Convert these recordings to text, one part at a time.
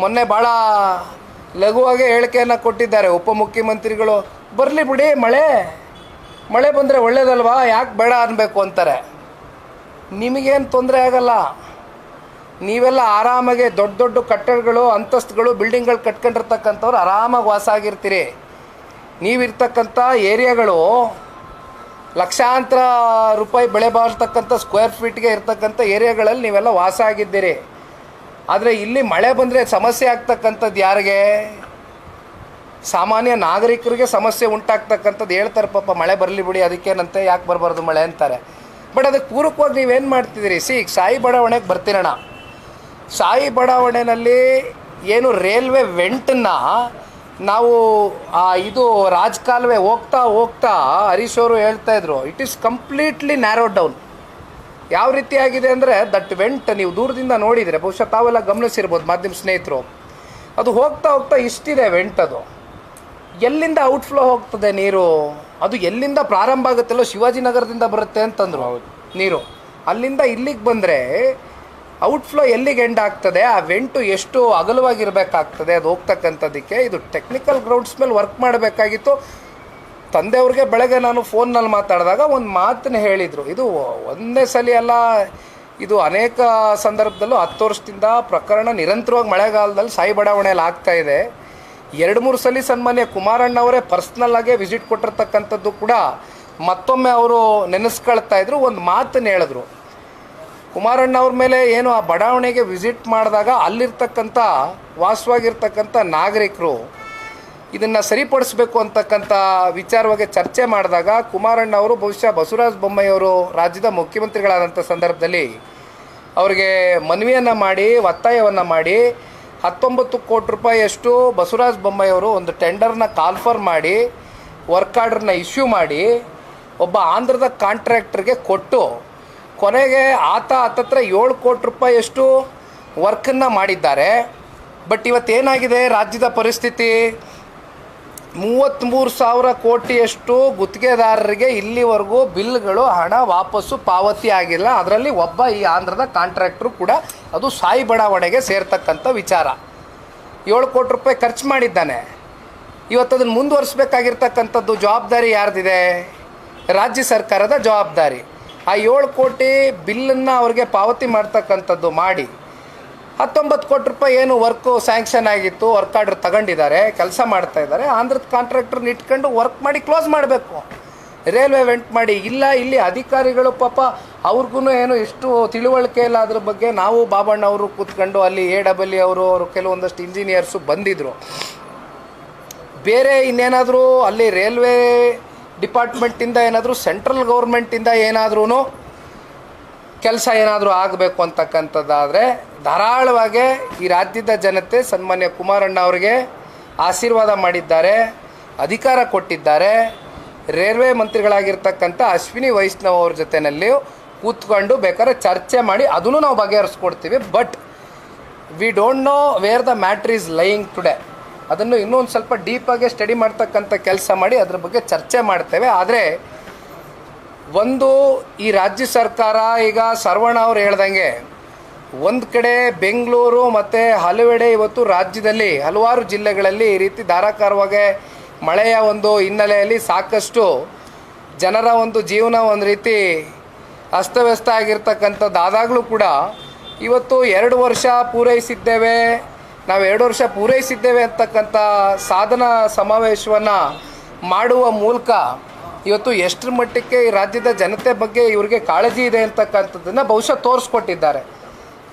ಮೊನ್ನೆ ಭಾಳ ಲಘುವಾಗಿ ಹೇಳಿಕೆಯನ್ನು ಕೊಟ್ಟಿದ್ದಾರೆ ಉಪಮುಖ್ಯಮಂತ್ರಿಗಳು. ಬರಲಿ ಬಿಡಿ, ಮಳೆ ಮಳೆ ಬಂದರೆ ಒಳ್ಳೇದಲ್ವಾ, ಯಾಕೆ ಬೇಡ ಅನ್ಬೇಕು ಅಂತಾರೆ. ನಿಮಗೇನು ತೊಂದರೆ ಆಗಲ್ಲ. ನೀವೆಲ್ಲ ಆರಾಮಾಗಿ ದೊಡ್ಡ ದೊಡ್ಡ ಕಟ್ಟಡಗಳು, ಅಂತಸ್ತುಗಳು, ಬಿಲ್ಡಿಂಗ್ಗಳು ಕಟ್ಕೊಂಡಿರ್ತಕ್ಕಂಥವ್ರು ಆರಾಮಾಗಿ ವಾಸ ಆಗಿರ್ತೀರಿ ನೀವಿರ್ತಕ್ಕಂಥ ಏರಿಯಾಗಳು ಲಕ್ಷಾಂತರ ರೂಪಾಯಿ ಬೆಳೆ ಬಾಳ್ತಕ್ಕಂಥ ಸ್ಕ್ವೇರ್ ಫೀಟ್ಗೆ ಇರ್ತಕ್ಕಂಥ ಏರಿಯಾಗಳಲ್ಲಿ ನೀವೆಲ್ಲ ವಾಸ ಆಗಿದ್ದೀರಿ. ಆದರೆ ಇಲ್ಲಿ ಮಳೆ ಬಂದರೆ ಸಮಸ್ಯೆ ಆಗ್ತಕ್ಕಂಥದ್ದು ಯಾರಿಗೆ? ಸಾಮಾನ್ಯ ನಾಗರಿಕರಿಗೆ ಸಮಸ್ಯೆ ಉಂಟಾಗ್ತಕ್ಕಂಥದ್ದು ಹೇಳ್ತಾರೆ ಪಾಪ, ಮಳೆ ಬರಲಿ ಬಿಡಿ, ಅದಕ್ಕೇನಂತೆ, ಯಾಕೆ ಬರಬಾರ್ದು ಮಳೆ ಅಂತಾರೆ. ಬಟ್ ಅದಕ್ಕೆ ಪೂರಕವಾಗಿ ನೀವೇನು ಮಾಡ್ತಿದ್ದೀರಿ? ಸಿ, ಸಾಯಿ ಬಡಾವಣೆಗೆ ಬರ್ತೀರಣ ಸಾಯಿ ಬಡಾವಣೆಯಲ್ಲಿ ಏನು ರೈಲ್ವೆ ವೆಂಟನ್ನ ನಾವು, ಆ, ಇದು ರಾಜಕಾಲುವೆ ಹೋಗ್ತಾ ಹೋಗ್ತಾ ಹರೀಶ್ ಅವರು ಹೇಳ್ತಾ ಇದ್ರು it is completely narrow down ಯಾವ ರೀತಿ ಆಗಿದೆ ಅಂದರೆ ದಟ್ ವೆಂಟ್ ನೀವು ದೂರದಿಂದ ನೋಡಿದರೆ ಬಹುಶಃ ತಾವೆಲ್ಲ ಗಮನಿಸಿರ್ಬೋದು ಮಾಧ್ಯಮ ಸ್ನೇಹಿತರು. ಅದು ಹೋಗ್ತಾ ಹೋಗ್ತಾ ಇಷ್ಟಿದೆ ವೆಂಟ್ ಅದು. ಎಲ್ಲಿಂದ ಔಟ್ಫ್ಲೋ ಹೋಗ್ತದೆ ನೀರು? ಅದು ಎಲ್ಲಿಂದ ಪ್ರಾರಂಭ ಆಗುತ್ತಲ್ಲೋ ಶಿವಾಜಿನಗರದಿಂದ ಬರುತ್ತೆ ಅಂತಂದರು ನೀರು. ಅಲ್ಲಿಂದ ಇಲ್ಲಿಗೆ ಬಂದರೆ ಔಟ್ಫ್ಲೋ ಎಲ್ಲಿಗೆ ಎಂಡ್ ಆಗ್ತದೆ? ಆ ವೆಂಟು ಎಷ್ಟು ಅಗಲವಾಗಿರಬೇಕಾಗ್ತದೆ? ಅದು ಹೋಗ್ತಕ್ಕಂಥದ್ದಕ್ಕೆ ಇದು ಟೆಕ್ನಿಕಲ್ ಗ್ರೌಂಡ್ಸ್ ಮೇಲೆ ವರ್ಕ್ ಮಾಡಬೇಕಾಗಿತ್ತು. ತಂದೆಯವ್ರಿಗೆ ಬೆಳಗ್ಗೆ ನಾನು ಫೋನ್ನಲ್ಲಿ ಮಾತಾಡಿದಾಗ ಒಂದು ಮಾತನ್ನ ಹೇಳಿದರು. ಇದು ಒಂದೇ ಸಲ ಅಲ್ಲ, ಇದು ಅನೇಕ ಸಂದರ್ಭದಲ್ಲೂ ಹತ್ತು ವರ್ಷದಿಂದ ಪ್ರಕರಣ ನಿರಂತರವಾಗಿ ಮಳೆಗಾಲದಲ್ಲಿ ಸಾಯಿ ಬಡಾವಣೆಯಲ್ಲಿ ಆಗ್ತಾ ಇದೆ. ಎರಡು ಮೂರು ಸಲ ಸನ್ಮಾನ್ಯ ಕುಮಾರಣ್ಣವರೇ ಪರ್ಸ್ನಲ್ ಆಗೇ ವಿಸಿಟ್ ಕೊಟ್ಟಿರ್ತಕ್ಕಂಥದ್ದು ಕೂಡ ಮತ್ತೊಮ್ಮೆ ಅವರು ನೆನೆಸ್ಕೊಳ್ತಾ ಇದ್ರು, ಒಂದು ಮಾತನ್ನು ಹೇಳಿದ್ರು. ಕುಮಾರಣ್ಣ ಅವ್ರ ಮೇಲೆ ಏನು ಆ ಬಡಾವಣೆಗೆ ವಿಸಿಟ್ ಮಾಡಿದಾಗ ಅಲ್ಲಿರ್ತಕ್ಕಂಥ, ವಾಸವಾಗಿರ್ತಕ್ಕಂಥ ನಾಗರಿಕರು ಇದನ್ನು ಸರಿಪಡಿಸಬೇಕು ಅಂತಕ್ಕಂಥ ವಿಚಾರವಾಗಿ ಚರ್ಚೆ ಮಾಡಿದಾಗ ಕುಮಾರಣ್ಣ ಅವರು, ಬಹುಶಃ ಬಸವರಾಜ ಬೊಮ್ಮಾಯಿಯವರು ರಾಜ್ಯದ ಮುಖ್ಯಮಂತ್ರಿಗಳಾದಂಥ ಸಂದರ್ಭದಲ್ಲಿ ಅವರಿಗೆ ಮನವಿಯನ್ನು ಮಾಡಿ, ಒತ್ತಾಯವನ್ನು ಮಾಡಿ, ಹತ್ತೊಂಬತ್ತು ಕೋಟಿ ರೂಪಾಯಿಯಷ್ಟು ಬಸವರಾಜ ಬೊಮ್ಮಾಯಿಯವರು ಒಂದು ಟೆಂಡರ್ನ ಕಾಲ್ಫರ್ ಮಾಡಿ, ವರ್ಕ್ ಆರ್ಡ್ರನ್ನ ಇಶ್ಯೂ ಮಾಡಿ, ಒಬ್ಬ ಆಂಧ್ರದ ಕಾಂಟ್ರಾಕ್ಟರ್ಗೆ ಕೊಟ್ಟು, ಕೊನೆಗೆ ಆತ ಹತ್ತತ್ರ ಏಳು ಕೋಟಿ ರೂಪಾಯಿಯಷ್ಟು ವರ್ಕನ್ನು ಮಾಡಿದ್ದಾರೆ. ಬಟ್ ಇವತ್ತೇನಾಗಿದೆ? ರಾಜ್ಯದ ಪರಿಸ್ಥಿತಿ? ಮೂವತ್ತ್ಮೂರು ಸಾವಿರ ಕೋಟಿಯಷ್ಟು ಗುತ್ತಿಗೆದಾರರಿಗೆ ಇಲ್ಲಿವರೆಗೂ ಬಿಲ್ಗಳು ಹಣ ವಾಪಸ್ಸು ಪಾವತಿ ಆಗಿಲ್ಲ. ಅದರಲ್ಲಿ ಒಬ್ಬ ಈ ಆಂಧ್ರದ ಕಾಂಟ್ರಾಕ್ಟ್ರು ಕೂಡ ಅದು ಸಾಯಿ ಬಡಾವಣೆಗೆ ಸೇರ್ತಕ್ಕಂಥ ವಿಚಾರ. ಏಳು ಕೋಟಿ ರೂಪಾಯಿ ಖರ್ಚು ಮಾಡಿದ್ದಾನೆ. ಇವತ್ತು ಅದನ್ನು ಮುಂದುವರಿಸ್ಬೇಕಾಗಿರ್ತಕ್ಕಂಥದ್ದು ಜವಾಬ್ದಾರಿ ಯಾರ್ದಿದೆ? ರಾಜ್ಯ ಸರ್ಕಾರದ ಜವಾಬ್ದಾರಿ. ಆ ಏಳು ಕೋಟಿ ಬಿಲ್ಲನ್ನು ಅವ್ರಿಗೆ ಪಾವತಿ ಮಾಡ್ತಕ್ಕಂಥದ್ದು ಮಾಡಿ. ಹತ್ತೊಂಬತ್ತು ಕೋಟಿ ರೂಪಾಯಿ ಏನು ವರ್ಕು ಸ್ಯಾಂಕ್ಷನ್ ಆಗಿತ್ತು ವರ್ಕ್ ಆರ್ಡ್ರ್ ತಗೊಂಡಿದ್ದಾರೆ, ಕೆಲಸ ಮಾಡ್ತಾ ಇದ್ದಾರೆ. ಆಂಧ್ರದ ಕಾಂಟ್ರಾಕ್ಟರ್ನ ಇಟ್ಕೊಂಡು ವರ್ಕ್ ಮಾಡಿ ಕ್ಲೋಸ್ ಮಾಡಬೇಕು. ರೈಲ್ವೆ ವೆಂಟ್ ಮಾಡಿ, ಇಲ್ಲ, ಇಲ್ಲಿ ಅಧಿಕಾರಿಗಳು ಪಾಪ ಅವ್ರಿಗೂ ಏನು ಎಷ್ಟು ತಿಳುವಳಿಕೆ ಇಲ್ಲ ಅದ್ರ ಬಗ್ಗೆ. ನಾವು ಬಾಬಣ್ಣ ಅವರು ಕೂತ್ಕೊಂಡು ಅಲ್ಲಿ ಎ ಡಬಲ್ ಅವರು ಅವರು ಕೆಲವೊಂದಷ್ಟು ಇಂಜಿನಿಯರ್ಸು ಬಂದಿದ್ದರು ಬೇರೆ ಇನ್ನೇನಾದರೂ ಅಲ್ಲಿ ರೈಲ್ವೆ ಡಿಪಾರ್ಟ್ಮೆಂಟಿಂದ ಏನಾದರೂ ಸೆಂಟ್ರಲ್ ಗೌರ್ಮೆಂಟಿಂದ ಏನಾದ್ರೂ ಕೆಲಸ ಏನಾದರೂ ಆಗಬೇಕು ಅಂತಕ್ಕಂಥದ್ದಾದರೆ ಧಾರಾಳವಾಗಿ ಈ ರಾಜ್ಯದ ಜನತೆ ಸನ್ಮಾನ್ಯ ಕುಮಾರಣ್ಣ ಅವರಿಗೆ ಆಶೀರ್ವಾದ ಮಾಡಿದ್ದಾರೆ, ಅಧಿಕಾರ ಕೊಟ್ಟಿದ್ದಾರೆ. ರೈಲ್ವೆ ಮಂತ್ರಿಗಳಾಗಿರ್ತಕ್ಕಂಥ ಅಶ್ವಿನಿ ವೈಷ್ಣವ್ ಅವ್ರ ಜೊತೆಯಲ್ಲಿ ಕೂತ್ಕೊಂಡು ಬೇಕಾದ್ರೆ ಚರ್ಚೆ ಮಾಡಿ ಅದನ್ನು ನಾವು ಬಗೆಹರಿಸ್ಕೊಡ್ತೀವಿ. But we don't know where the matter is lying today ಅದನ್ನು ಇನ್ನೂ ಒಂದು ಸ್ವಲ್ಪ ಡೀಪಾಗಿ ಸ್ಟಡಿ ಮಾಡ್ತಕ್ಕಂಥ ಕೆಲಸ ಮಾಡಿ ಅದ್ರ ಬಗ್ಗೆ ಚರ್ಚೆ ಮಾಡ್ತೇವೆ. ಆದರೆ ಒಂದು ಈ ರಾಜ್ಯ ಸರ್ಕಾರ ಈಗ ಸರ್ವಣ ಅವ್ರು ಹೇಳ್ದಂಗೆ ಒಂದು ಕಡೆ ಬೆಂಗಳೂರು ಮತ್ತು ಹಲವೆಡೆ ಇವತ್ತು ರಾಜ್ಯದಲ್ಲಿ ಹಲವಾರು ಜಿಲ್ಲೆಗಳಲ್ಲಿ ಈ ರೀತಿ ಧಾರಾಕಾರವಾಗಿ ಮಳೆಯ ಒಂದು ಹಿನ್ನೆಲೆಯಲ್ಲಿ ಸಾಕಷ್ಟು ಜನರ ಒಂದು ಜೀವನ ಒಂದು ರೀತಿ ಅಸ್ತವ್ಯಸ್ತ ಆಗಿರ್ತಕ್ಕಂಥದ್ದು. ಆದಾಗಲೂ ಕೂಡ ಇವತ್ತು ಎರಡು ವರ್ಷ ಪೂರೈಸಿದ್ದೇವೆ. ನಾವು ಎರಡು ವರ್ಷ ಪೂರೈಸಿದ್ದೇವೆ ಅಂತಕ್ಕಂಥ ಸಾಧನ ಸಮಾವೇಶವನ್ನು ಮಾಡುವ ಮೂಲಕ ಇವತ್ತು ಎಷ್ಟರ ಮಟ್ಟಕ್ಕೆ ಈ ರಾಜ್ಯದ ಜನತೆ ಬಗ್ಗೆ ಇವರಿಗೆ ಕಾಳಜಿ ಇದೆ ಅಂತಕ್ಕಂಥದ್ದನ್ನು ಬಹುಶಃ ತೋರಿಸ್ಕೊಟ್ಟಿದ್ದಾರೆ.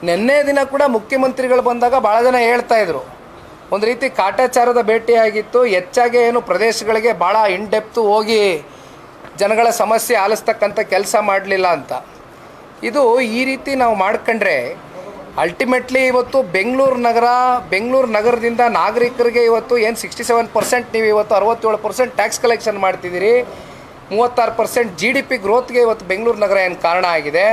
ನಿನ್ನೆ ದಿನ ಕೂಡ ಮುಖ್ಯಮಂತ್ರಿಗಳು ಬಂದಾಗ ಭಾಳ ಜನ ಹೇಳ್ತಾ ಇದ್ರು. ಒಂದು ರೀತಿ ಕಾಟಾಚಾರದ ಭೇಟಿಯಾಗಿತ್ತು. ಹೆಚ್ಚಾಗಿ ಏನು ಪ್ರದೇಶಗಳಿಗೆ ಭಾಳ ಇನ್ ಡೆಪ್ತು ಹೋಗಿ ಜನಗಳ ಸಮಸ್ಯೆ ಆಲಿಸ್ತಕ್ಕಂಥ ಕೆಲಸ ಮಾಡಲಿಲ್ಲ ಅಂತ. ಇದು ಈ ರೀತಿ ನಾವು ಮಾಡ್ಕೊಂಡ್ರೆ ಅಲ್ಟಿಮೇಟ್ಲಿ ಇವತ್ತು ಬೆಂಗಳೂರು ನಗರ, ಬೆಂಗಳೂರು ನಗರದಿಂದ ನಾಗರಿಕರಿಗೆ ಇವತ್ತು ಏನು ಸಿಕ್ಸ್ಟಿ ಸೆವೆನ್ ಪರ್ಸೆಂಟ್ ನೀವು ಇವತ್ತು ಅರವತ್ತೇಳು ಪರ್ಸೆಂಟ್ ಟ್ಯಾಕ್ಸ್ ಕಲೆಕ್ಷನ್ ಮಾಡ್ತಿದ್ದೀರಿ. ಮೂವತ್ತಾರು ಪರ್ಸೆಂಟ್ ಜಿ ಡಿ ಪಿ ಗ್ರೋತ್ಗೆ ಇವತ್ತು ಬೆಂಗಳೂರು ನಗರ ಏನು ಕಾರಣ ಆಗಿದೆ?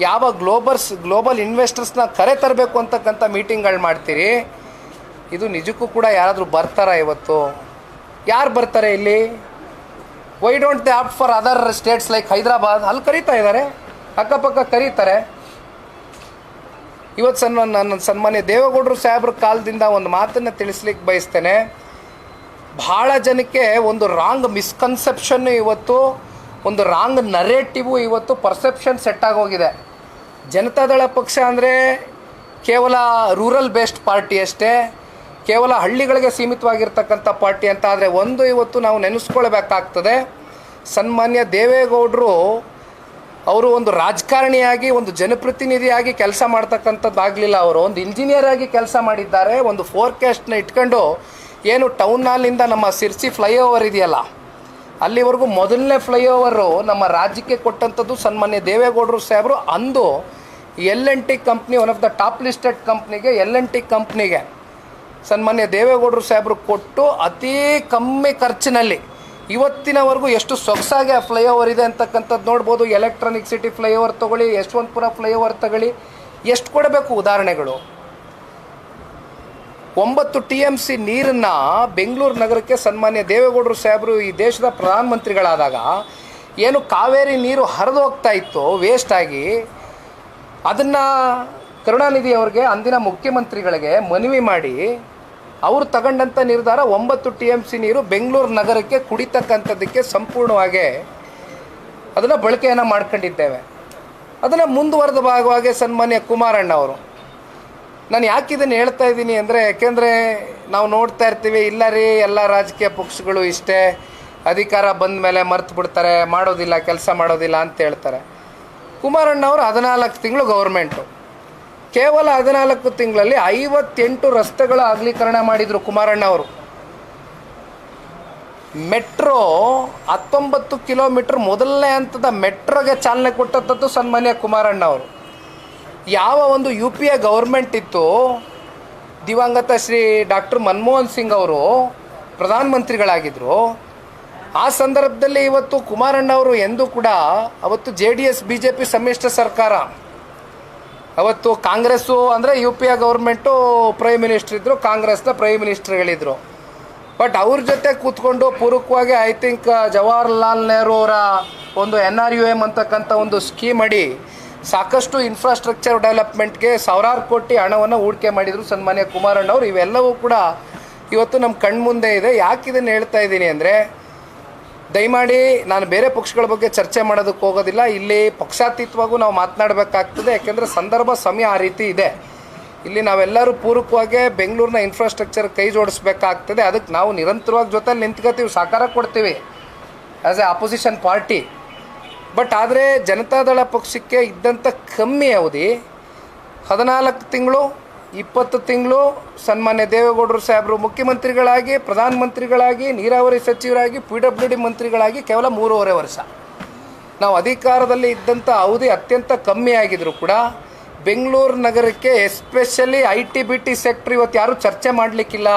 ಯಾವ ಗ್ಲೋಬರ್ಸ್ ಗ್ಲೋಬಲ್ ಇನ್ವೆಸ್ಟರ್ಸ್ನ ಕರೆ ತರಬೇಕು ಅಂತಕ್ಕಂಥ ಮೀಟಿಂಗ್ಗಳು ಮಾಡ್ತೀರಿ? ಇದು ನಿಜಕ್ಕೂ ಕೂಡ ಯಾರಾದರೂ ಬರ್ತಾರಾ ಇವತ್ತು? ಯಾರು ಬರ್ತಾರೆ ಇಲ್ಲಿ? Why don't they opt for other states like Hyderabad? ಅಲ್ಲಿ ಕರೀತಾ ಇದ್ದಾರೆ ಅಕ್ಕಪಕ್ಕ ಕರೀತಾರೆ. ಇವತ್ತು ಸನ್ಮಾನ್ ನನ್ನ ಸನ್ಮಾನ್ಯ ದೇವೇಗೌಡರು ಸಾಹೇಬ್ರ ಕಾಲದಿಂದ ಒಂದು ಮಾತನ್ನು ತಿಳಿಸ್ಲಿಕ್ಕೆ ಬಯಸ್ತೇನೆ. ಭಾಳ ಜನಕ್ಕೆ ಒಂದು ರಾಂಗ್ ಮಿಸ್ಕನ್ಸೆಪ್ಷನ್ನು ಇವತ್ತು, ಒಂದು ರಾಂಗ್ ನರೇಟಿವು ಇವತ್ತು ಪರ್ಸೆಪ್ಷನ್ ಸೆಟ್ ಆಗೋಗಿದೆ ಜನತಾದಳ ಪಕ್ಷ ಅಂದರೆ ಕೇವಲ ರೂರಲ್ ಬೇಸ್ಡ್ ಪಾರ್ಟಿ ಅಷ್ಟೇ, ಕೇವಲ ಹಳ್ಳಿಗಳಿಗೆ ಸೀಮಿತವಾಗಿರ್ತಕ್ಕಂಥ ಪಾರ್ಟಿ ಅಂತ ಆದರೆ ಒಂದು ಇವತ್ತು ನಾವು ನೆನೆಸ್ಕೊಳ್ಬೇಕಾಗ್ತದೆ. ಸನ್ಮಾನ್ಯ ದೇವೇಗೌಡರು ಅವರು ಒಂದು ರಾಜಕಾರಣಿಯಾಗಿ, ಒಂದು ಜನಪ್ರತಿನಿಧಿಯಾಗಿ ಕೆಲಸ ಮಾಡ್ತಕ್ಕಂಥದ್ದಾಗಲಿಲ್ಲ ಅವರು. ಒಂದು ಇಂಜಿನಿಯರ್ ಆಗಿ ಕೆಲಸ ಮಾಡಿದ್ದಾರೆ, ಒಂದು ಫೋರ್ಕಾಸ್ಟ್ನ ಇಟ್ಕೊಂಡು ಏನು ಟೌನ್ ಹಾಲಿಂದ ನಮ್ಮ ಸಿರ್ಸಿ ಫ್ಲೈಓವರ್ ಇದೆಯಲ್ಲ, ಅಲ್ಲಿವರೆಗೂ ಮೊದಲನೇ ಫ್ಲೈಓವರು ನಮ್ಮ ರಾಜ್ಯಕ್ಕೆ ಕೊಟ್ಟಂಥದ್ದು ಸನ್ಮಾನ್ಯ ದೇವೇಗೌಡರು ಸಾಹೇಬರು. ಅಂದು L N T company one of the top listed ಕಂಪ್ನಿಗೆ ಎಲ್ ಎನ್ ಟಿ ಕಂಪ್ನಿಗೆ ಸನ್ಮಾನ್ಯ ದೇವೇಗೌಡರು ಸಾಹೇಬರು ಕೊಟ್ಟು ಅತಿ ಕಮ್ಮಿ ಖರ್ಚಿನಲ್ಲಿ ಇವತ್ತಿನವರೆಗೂ ಎಷ್ಟು ಸೊಗಸಾಗಿ ಆ ಫ್ಲೈಓವರ್ ಇದೆ ಅಂತಕ್ಕಂಥದ್ದು ನೋಡ್ಬೋದು. ಎಲೆಕ್ಟ್ರಾನಿಕ್ ಸಿಟಿ ಫ್ಲೈಓವರ್ ತಗೊಳ್ಳಿ, ಯಶವಂತಪುರ ಫ್ಲೈಓವರ್ ತಗೊಳ್ಳಿ, ಎಷ್ಟು ಕೊಡಬೇಕು ಉದಾಹರಣೆಗಳು? ಒಂಬತ್ತು ಟಿ ಎಂ ಸಿ ನೀರನ್ನು ಬೆಂಗಳೂರು ನಗರಕ್ಕೆ ಸನ್ಮಾನ್ಯ ದೇವೇಗೌಡರು ಸಾಹೇಬರು ಈ ದೇಶದ ಪ್ರಧಾನಮಂತ್ರಿಗಳಾದಾಗ ಏನು ಕಾವೇರಿ ನೀರು ಹರಿದು ಹೋಗ್ತಾ ಇತ್ತು ವೇಸ್ಟ್ ಆಗಿ. ಅದನ್ನು ಕರುಣಾನಿಧಿ ಅವ್ರಿಗೆ, ಅಂದಿನ ಮುಖ್ಯಮಂತ್ರಿಗಳಿಗೆ ಮನವಿ ಮಾಡಿ, ಅವರು ತಗೊಂಡಂಥ ನಿರ್ಧಾರ ಒಂಬತ್ತು ಟಿ ಎಂ ಸಿ ನೀರು ಬೆಂಗಳೂರು ನಗರಕ್ಕೆ ಕುಡಿತಕ್ಕಂಥದ್ದಕ್ಕೆ ಸಂಪೂರ್ಣವಾಗಿ ಅದನ್ನು ಬಳಕೆಯನ್ನು ಮಾಡ್ಕೊಂಡಿದ್ದೇವೆ. ಅದನ್ನು ಮುಂದುವರೆದ ಭಾಗವಾಗಿ ಸನ್ಮಾನ್ಯ ಕುಮಾರಣ್ಣ ಅವರು. ನಾನು ಯಾಕೆ ಇದನ್ನು ಹೇಳ್ತಾ ಇದ್ದೀನಿ ಅಂದರೆ, ಯಾಕೆಂದರೆ ನಾವು ನೋಡ್ತಾ ಇರ್ತೀವಿ, ಇಲ್ಲ ರೀ, ಎಲ್ಲ ರಾಜಕೀಯ ಪಕ್ಷಗಳು ಇಷ್ಟೇ, ಅಧಿಕಾರ ಬಂದ ಮೇಲೆ ಮರ್ತು ಬಿಡ್ತಾರೆ, ಮಾಡೋದಿಲ್ಲ, ಕೆಲಸ ಮಾಡೋದಿಲ್ಲ ಅಂತ ಹೇಳ್ತಾರೆ. ಕುಮಾರಣ್ಣ ಅವರು ಹದಿನಾಲ್ಕು ತಿಂಗಳು ಗೌರ್ಮೆಂಟು. ಕೇವಲ ಹದಿನಾಲ್ಕು ತಿಂಗಳಲ್ಲಿ ಐವತ್ತೆಂಟು ರಸ್ತೆಗಳ ಅಗಲೀಕರಣ ಮಾಡಿದರು ಕುಮಾರಣ್ಣ ಅವರು. ಮೆಟ್ರೋ ಹತ್ತೊಂಬತ್ತು ಕಿಲೋಮೀಟ್ರ್ ಮೊದಲನೇ ಹಂತದ ಮೆಟ್ರೋಗೆ ಚಾಲನೆ ಕೊಟ್ಟಂಥದ್ದು ಸನ್ಮಾನ್ಯ ಕುಮಾರಣ್ಣ ಅವರು. ಯಾವ ಒಂದು ಯು ಪಿ ಎ ಗೌರ್ಮೆಂಟ್ ಇತ್ತು, ದಿವಂಗತ ಶ್ರೀ ಡಾಕ್ಟರ್ ಮನಮೋಹನ್ ಸಿಂಗ್ ಅವರು ಪ್ರಧಾನಮಂತ್ರಿಗಳಾಗಿದ್ದರು ಆ ಸಂದರ್ಭದಲ್ಲಿ ಇವತ್ತು ಕುಮಾರಣ್ಣ ಅವರು ಎಂದೂ ಕೂಡ ಅವತ್ತು J D S B J P ಸಮ್ಮಿಶ್ರ ಸರ್ಕಾರ. ಅವತ್ತು ಕಾಂಗ್ರೆಸ್ಸು ಅಂದರೆ U P A government prime minister ಇದ್ದರು ಕಾಂಗ್ರೆಸ್ನ ಪ್ರೈಮ್ ಮಿನಿಸ್ಟರ್ಗಳಿದ್ದರು ಬಟ್ ಅವ್ರ ಜೊತೆ ಕೂತ್ಕೊಂಡು ಪೂರಕವಾಗಿ ಐ ಥಿಂಕ್ ಜವಾಹರ್ಲಾಲ್ ನೆಹರು ಅವರ ಒಂದು ಎನ್ ಆರ್ ಯು ಎಂ ಅಂತಕ್ಕಂಥ ಒಂದು ಸ್ಕೀಮ್ ಅಡಿ ಸಾಕಷ್ಟು ಇನ್ಫ್ರಾಸ್ಟ್ರಕ್ಚರ್ ಡೆವಲಪ್ಮೆಂಟ್ಗೆ ಸಾವಿರಾರು ಕೋಟಿ ಹಣವನ್ನು ಹೂಡಿಕೆ ಮಾಡಿದರು ಸನ್ಮಾನ್ಯ ಕುಮಾರಣ್ಣವ್ರು ಇವೆಲ್ಲವೂ ಕೂಡ ಇವತ್ತು ನಮ್ಮ ಕಣ್ಮುಂದೆ ಇದೆ. ಯಾಕೆ ಇದನ್ನು ಹೇಳ್ತಾ ಇದ್ದೀನಿ ಅಂದರೆ, ದಯಮಾಡಿ ನಾನು ಬೇರೆ ಪಕ್ಷಗಳ ಬಗ್ಗೆ ಚರ್ಚೆ ಮಾಡೋದಕ್ಕೆ ಹೋಗೋದಿಲ್ಲ. ಇಲ್ಲಿ ಪಕ್ಷಾತೀತವಾಗೂ ನಾವು ಮಾತನಾಡಬೇಕಾಗ್ತದೆ. ಯಾಕೆಂದರೆ ಸಂದರ್ಭ ಸಮಯ ಆ ರೀತಿ ಇದೆ. ಇಲ್ಲಿ ನಾವೆಲ್ಲರೂ ಪೂರಕವಾಗಿ ಬೆಂಗಳೂರಿನ ಇನ್ಫ್ರಾಸ್ಟ್ರಕ್ಚರ್ ಕೈ ಜೋಡಿಸ್ಬೇಕಾಗ್ತದೆ. ಅದಕ್ಕೆ ನಾವು ನಿರಂತರವಾಗಿ ಜೊತೆಲಿ ನಿಂತ್ಕೋತೀವಿ ಸಹಕಾರ ಕೊಡ್ತೀವಿ. As a opposition party but ಆದರೆ ಜನತಾದಳ ಪಕ್ಷಕ್ಕೆ ಇದ್ದಂಥ ಕಮ್ಮಿ ಅವಧಿ, ಹದಿನಾಲ್ಕು ತಿಂಗಳು, ಇಪ್ಪತ್ತು ತಿಂಗಳು, ಸನ್ಮಾನ್ಯ ದೇವೇಗೌಡರು ಸಾಹೇಬರು ಮುಖ್ಯಮಂತ್ರಿಗಳಾಗಿ, ಪ್ರಧಾನಮಂತ್ರಿಗಳಾಗಿ, ನೀರಾವರಿ ಸಚಿವರಾಗಿ, ಪಿ ಡಬ್ಲ್ಯೂ ಡಿ ಮಂತ್ರಿಗಳಾಗಿ ಕೇವಲ ಮೂರುವರೆ ವರ್ಷ. ನಾವು ಅಧಿಕಾರದಲ್ಲಿ ಇದ್ದಂಥ ಅವಧಿ ಅತ್ಯಂತ ಕಮ್ಮಿ ಆಗಿದ್ರು ಕೂಡ, ಬೆಂಗಳೂರು ನಗರಕ್ಕೆ especially I T B T sector ಇವತ್ತು ಯಾರೂ ಚರ್ಚೆ ಮಾಡಲಿಕ್ಕಿಲ್ಲ.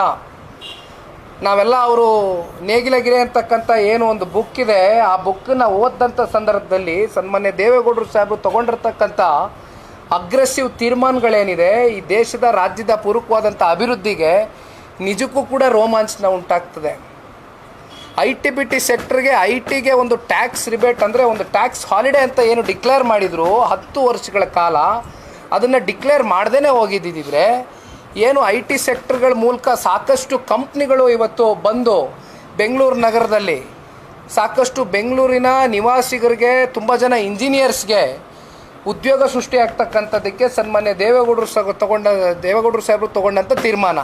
ನಾವೆಲ್ಲ ಅವರು ನೇಗಿಲಗಿರಿ ಅಂತಕ್ಕಂಥ ಏನು ಒಂದು ಬುಕ್ ಇದೆ, ಆ ಬುಕ್ಕನ್ನು ಓದಂಥ ಸಂದರ್ಭದಲ್ಲಿ ಸನ್ಮಾನ್ಯ ದೇವೇಗೌಡರು ಸಾಹೇಬರು ತೊಗೊಂಡಿರ್ತಕ್ಕಂಥ ಅಗ್ರೆಸಿವ್ ತೀರ್ಮಾನಗಳೇನಿದೆ, ಈ ದೇಶದ ರಾಜ್ಯದ ಪೂರಕವಾದಂಥ ಅಭಿವೃದ್ಧಿಗೆ ನಿಜಕ್ಕೂ ಕೂಡ ರೋಮಾಂಚನ ಉಂಟಾಗ್ತದೆ. ಐ ಟಿ ಬಿ ಟಿ ಸೆಕ್ಟ್ರಿಗೆ ಐ ಟಿಗೆ ಒಂದು ಟ್ಯಾಕ್ಸ್ ರಿಬೇಟ್ ಅಂದರೆ ಒಂದು ಟ್ಯಾಕ್ಸ್ ಹಾಲಿಡೇ ಅಂತ ಏನು ಡಿಕ್ಲೇರ್ ಮಾಡಿದರು ಹತ್ತು ವರ್ಷಗಳ ಕಾಲ, ಅದನ್ನು ಡಿಕ್ಲೇರ್ ಮಾಡದೇ ಹೋಗಿದ್ದಿದ್ರೆ ಏನು ಐ ಟಿ ಸೆಕ್ಟರ್ಗಳ ಮೂಲಕ ಸಾಕಷ್ಟು ಕಂಪ್ನಿಗಳು ಇವತ್ತು ಬಂದು ಬೆಂಗಳೂರು ನಗರದಲ್ಲಿ ಸಾಕಷ್ಟು ಬೆಂಗಳೂರಿನ ನಿವಾಸಿಗರಿಗೆ, ತುಂಬ ಜನ ಇಂಜಿನಿಯರ್ಸ್ಗೆ ಉದ್ಯೋಗ ಸೃಷ್ಟಿಯಾಗ್ತಕ್ಕಂಥದ್ದಕ್ಕೆ ಸನ್ಮಾನ್ಯ ದೇವೇಗೌಡರು ಸಹ ತಗೊಂಡ, ದೇವೇಗೌಡರು ಸಾಹೇಬರು ತಗೊಂಡಂಥ ತೀರ್ಮಾನ.